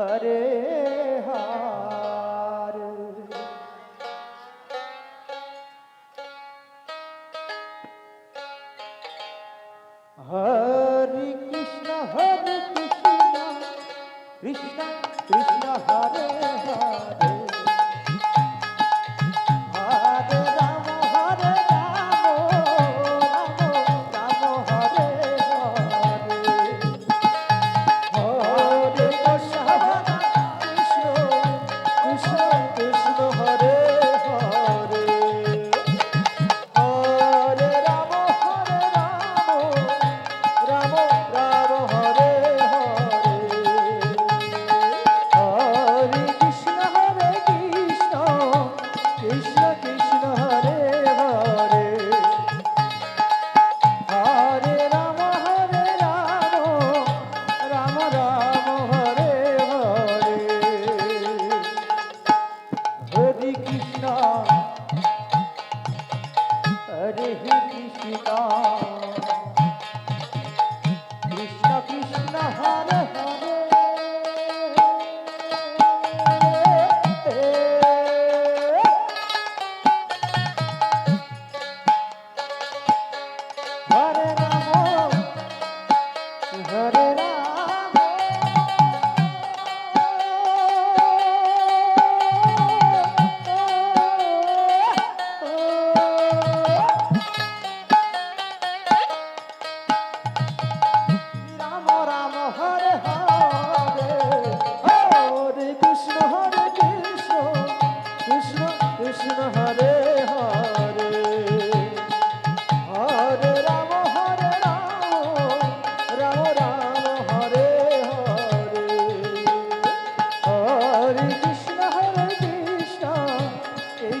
Hare Hare Hare Krishna Hare Krishna Krishna Krishna Krishna